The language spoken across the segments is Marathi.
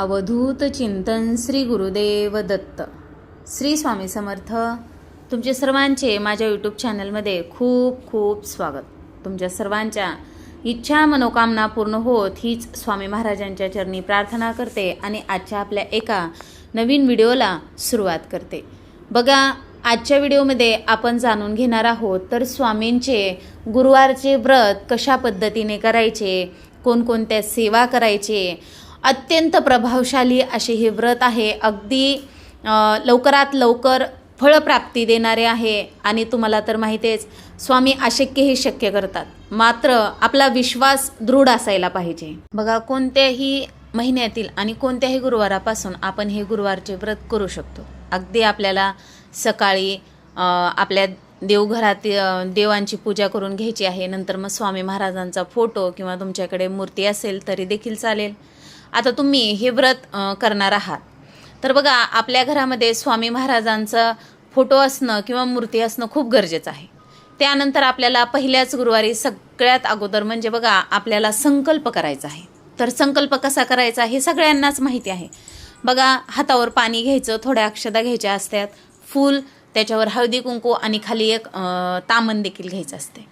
अवधूत चिंतन श्री गुरुदेव दत्त. श्री स्वामी समर्थ तुमचे सर्वांचे माझ्या यूट्यूब चॅनलमध्ये खूप खूप स्वागत. तुमच्या सर्वांच्या इच्छा मनोकामना पूर्ण होत हीच स्वामी महाराजांच्या चरणी प्रार्थना करते आणि आजच्या आपल्या एका नवीन व्हिडिओला सुरुवात करते. बघा आजच्या व्हिडिओमध्ये आपण जाणून घेणार आहोत तर स्वामींचे गुरुवारचे व्रत कशा पद्धतीने करायचे कोणकोणत्या सेवा करायचे अत्यंत प्रभावशाली असे हे व्रत आहे. अगदी लवकरात लवकर फळप्राप्ती देणारे आहे. आणि तुम्हाला तर माहितीच स्वामी अशक्यही शक्य करतात. मात्र आपला विश्वास दृढ असायला पाहिजे. बघा कोणत्याही महिन्यातील आणि कोणत्याही गुरुवारापासून आपण हे गुरुवारचे व्रत करू शकतो. अगदी आपल्याला सकाळी आपल्या देवघरात देवांची पूजा करून घ्यायची आहे. नंतर मग स्वामी महाराजांचा फोटो किंवा तुमच्याकडे मूर्ती असेल तरी देखील चालेल. आता तुम्ही हे व्रत करणार आहात. तर बघा आपल्या घरामध्ये स्वामी महाराजांचा फोटो असणं किंवा मूर्ती असणं खूप गरजेचं आहे. त्यानंतर आपल्याला पहिल्याच गुरुवारी सगळ्यात अगोदर म्हणजे बघा आपल्याला संकल्प करायचा आहे. तर संकल्प कसा करायचा हे सगळ्यांनाच माहिती आहे. बघा हातावर पाणी घ्यायचं थोड्या अक्षदा घ्यायच्या असतात. फूल त्याच्यावर हळदी कुंकू आणि खाली एक तामन तामण देखील घ्यायचं असते.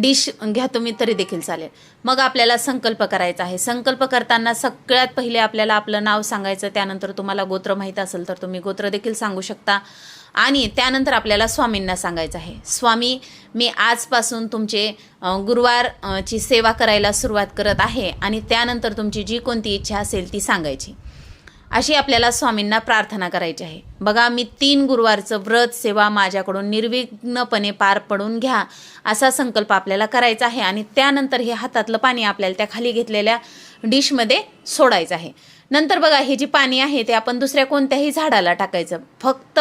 डिश घ्या तुम्ही तरी देखील चालेल. मग आपल्याला संकल्प करायचा आहे. संकल्प करताना सगळ्यात पहिले आपल्याला आपलं नाव सांगायचं त्यानंतर तुम्हाला गोत्र माहीत असेल तर तुम्ही गोत्र देखील सांगू शकता. आणि त्यानंतर आपल्याला स्वामींना सांगायचं आहे. स्वामी मी आजपासून तुमचे गुरुवारची गुरुवार ची सेवा करायला सुरुवात करत आहे आणि त्यानंतर तुमची जी कोणती इच्छा असेल ती सांगायची. अशी आपल्याला स्वामींना प्रार्थना करायची आहे. बघा मी तीन गुरुवारचं व्रत सेवा माझ्याकडून निर्विघ्नपणे पार पडून घ्या असा संकल्प आपल्याला करायचा आहे आणि त्यानंतर हे हातातलं पाणी आपल्याला त्या खाली घेतलेल्या डिशमध्ये सोडायचं आहे. नंतर बघा हे जे पाणी आहे ते आपण दुसऱ्या कोणत्याही झाडाला टाकायचं. फक्त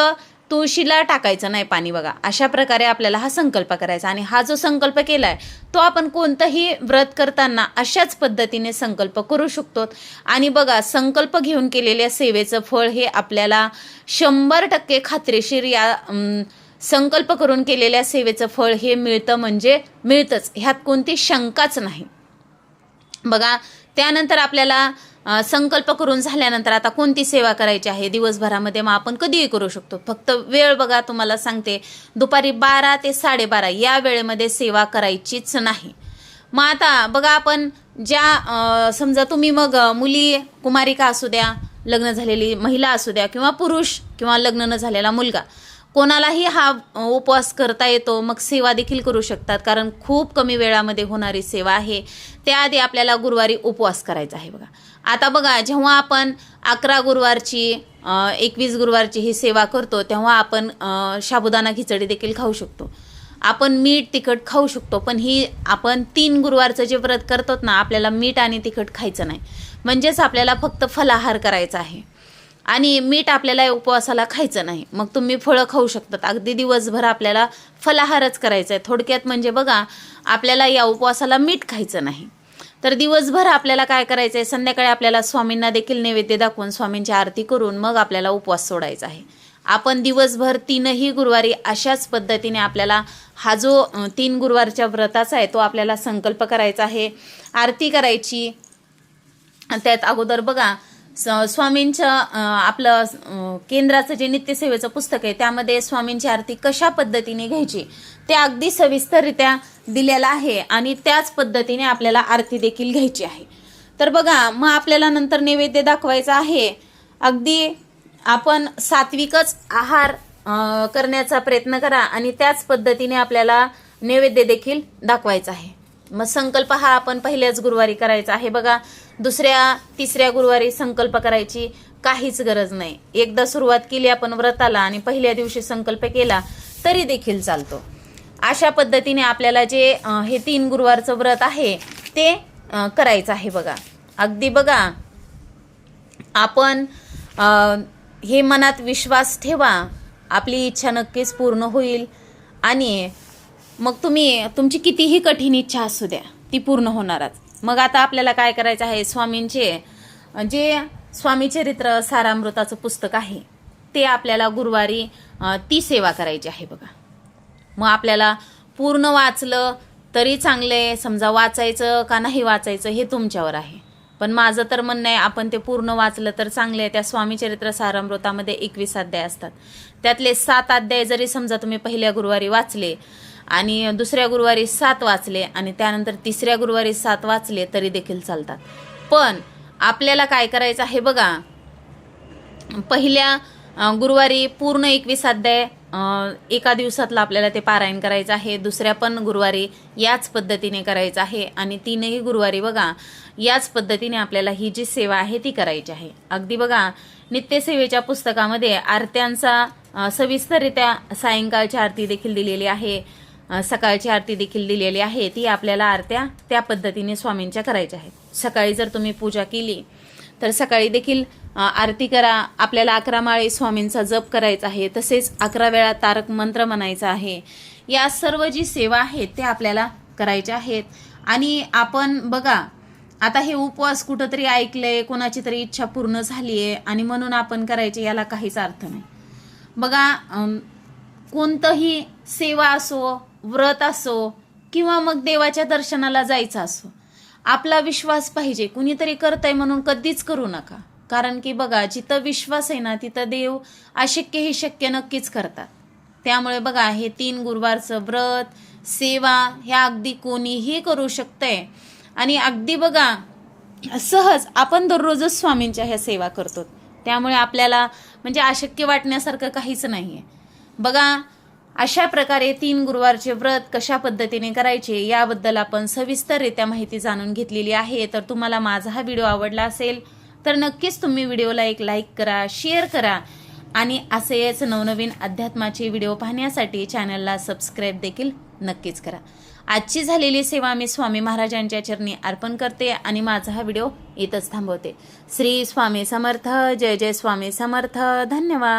तुळशीला टाकायचं नाही पाणी बघा. अशा प्रकारे आपल्याला हा संकल्प करायचा. आणि हा जो संकल्प केला आहे तो आपण कोणतंही व्रत करताना अशाच पद्धतीने संकल्प करू शकतो. आणि बघा संकल्प घेऊन केलेल्या सेवेचं फळ हे आपल्याला शंभर टक्के खात्रीशीर या संकल्प करून केलेल्या सेवेचं फळ हे मिळतं म्हणजे मिळतंच. ह्यात कोणती शंकाच नाही. बघा त्यानंतर आपल्याला संकल्प करून झाल्यानंतर आता कोणती सेवा करायची आहे? दिवसभरामध्ये मग आपण कधीही करू शकतो. फक्त वेळ बघा तुम्हाला सांगते दुपारी बारा ते साडेबारा या वेळेमध्ये सेवा करायचीच नाही. मग आता बघा आपण ज्या समजा तुम्ही मग मुली कुमारिका असू द्या लग्न झालेली महिला असू द्या किंवा पुरुष किंवा लग्न न झालेला मुलगा कोणालाही हा उपवास करता येतो मग सेवा देखील करू शकतात. कारण खूप कमी वेळामध्ये होणारी सेवा आहे. त्याआधी आपल्याला गुरुवारी उपवास करायचा आहे बघा. आता बघा जेव्हा आपण अकरा गुरुवारची एकवीस गुरुवारची ही सेवा करतो तेव्हा आपण साबुदाणा खिचडी देखील खाऊ शकतो. आपण मीठ तिखट खाऊ शकतो पण ही आपण तीन गुरुवारचं जे व्रत करतो ना आपल्याला मीठ आणि तिखट खायचं नाही. म्हणजेच आपल्याला फक्त फलाहार करायचा आहे. आणि मीठ आपल्याला या उपवासाला खायचं नाही. मग तुम्ही फळं खाऊ शकतात. अगदी दिवसभर आपल्याला फलाहारच करायचा आहे थोडक्यात म्हणजे बघा आपल्याला या उपवासाला मीठ खायचं नाही. तर दिवसभर आपल्याला काय करायचं आहे संध्याकाळी आपल्याला स्वामींना देखील नैवेद्य दाखवून स्वामींची आरती करून मग आपल्याला उपवास सोडायचा आहे. आपण दिवसभर तीनही गुरुवारी अशाच पद्धतीने आपल्याला हा जो तीन गुरुवारच्या व्रताचा आहे तो आपल्याला संकल्प करायचा आहे. आरती करायची. त्यात अगोदर बघा स- स्वामींचं आपलं केंद्राचं जे नित्यसेवेचं पुस्तक आहे त्यामध्ये स्वामींची आरती कशा पद्धतीने घ्यायची ते अगदी सविस्तररित्या दिलेलं आहे आणि त्याच पद्धतीने आपल्याला आरती देखील घ्यायची आहे. तर बघा मग आपल्याला नंतर नैवेद्य दाखवायचा आहे. अगदी आपण सात्विकच आहार करण्याचा प्रयत्न करा आणि त्याच पद्धतीने आपल्याला नैवेद्य देखील दाखवायचा आहे. मग संकल्प हा आपण पहिल्याच गुरुवारी करायचा आहे. बघा दुसऱ्या तिसऱ्या गुरुवारी संकल्प करायची काहीच गरज नाही. एकदा सुरुवात केली आपण व्रताला आणि पहिल्या दिवशी संकल्प केला तरी देखील चालतो. अशा पद्धतीने आपल्याला जे हे तीन गुरुवारचं व्रत आहे ते करायचं आहे बघा. अगदी बघा आपण हे मनात विश्वास ठेवा. आपली इच्छा नक्कीच पूर्ण होईल. आणि मग तुम्ही तुमची कितीही कठीण इच्छा असू द्या ती पूर्ण होणारच. मग आता आपल्याला काय करायचं आहे स्वामींचे जे स्वामी चरित्र सारामृताचं पुस्तक आहे ते आपल्याला गुरुवारी ती सेवा करायची आहे बघा. मग आपल्याला पूर्ण वाचलं तरी चांगले समजा वाचायचं का नाही वाचायचं हे तुमच्यावर आहे. पण माझं तर म्हणणं आहे आपण ते पूर्ण वाचलं तर चांगलं आहे. त्या स्वामीचरित्र सारामृतामध्ये एकवीस अध्याय असतात. त्यातले सात अध्याय जरी समजा तुम्ही पहिल्या गुरुवारी वाचले आणि दुसऱ्या गुरुवारी सात वाचले आणि त्यानंतर तिसऱ्या गुरुवारी सात वाचले तरी देखील चालतात. पण आपल्याला काय करायचं आहे बघा पहिल्या गुरुवारी पूर्ण एकवीस अध्याय एका दिवसातलं आपल्याला ते पारायण करायचं आहे. दुसऱ्या पण गुरुवारी याच पद्धतीने करायचं आहे आणि तीनही गुरुवारी बघा याच पद्धतीने आपल्याला ही जी सेवा आहे ती करायची आहे. अगदी बघा नित्यसेवेच्या पुस्तकामध्ये आरत्यांचा सविस्तररित्या सायंकाळची आरती देखील दिलेली आहे. सकाळची आरती देखील दिलेली आहे. ती आपल्याला आरत्या त्या पद्धतीने स्वामींच्या करायच्या आहेत. सकाळी जर तुम्ही पूजा केली तर सकाळी देखील आरती करा. आपल्याला अकरा माळे स्वामींचा जप करायचा आहे. तसेच अकरा वेळा तारक मंत्र म्हणायचा आहे. या सर्व जी सेवा आहेत ते आपल्याला करायच्या आहेत. आणि आपण बघा आता हे उपवास कुठंतरी ऐकलंय कोणाची तरी इच्छा पूर्ण झाली आहे आणि म्हणून आपण करायचे याला काहीच अर्थ नाही. बघा कोणतंही सेवा असो व्रत असो किंवा मग देवाच्या दर्शनाला जायचं असो. आपला विश्वास पाहिजे. कुणीतरी करतंय म्हणून कधीच करू नका. कारण की बघा जिथं विश्वास आहे ना तिथं देव अशक्य हे शक्य नक्कीच करतात. त्यामुळे बघा हे तीन गुरुवारचं व्रत सेवा ह्या अगदी कोणीही करू शकतंय. आणि अगदी बघा सहज आपण दररोजच स्वामींच्या ह्या सेवा करतो. त्यामुळे आपल्याला म्हणजे अशक्य वाटण्यासारखं काहीच नाही आहे बघा अशा प्रकारे तीन गुरुवारचे व्रत कशा पद्धतीने करायचे याबद्दल आपण सविस्तररित्या माहिती जाणून घेतलेली आहे. तर तुम्हाला माझा हा व्हिडिओ आवडला असेल तर नक्कीच तुम्ही व्हिडिओला एक लाईक करा शेअर करा आणि असेच नवनवीन अध्यात्माचे व्हिडिओ पाहण्यासाठी चॅनलला सबस्क्राईब देखील नक्कीच करा. आजची झालेली सेवा मी स्वामी महाराजांच्या चरणी अर्पण करते आणि माझा हा व्हिडिओ इथंच थांबवते. श्री स्वामी समर्थ जय जय स्वामी समर्थ धन्यवाद.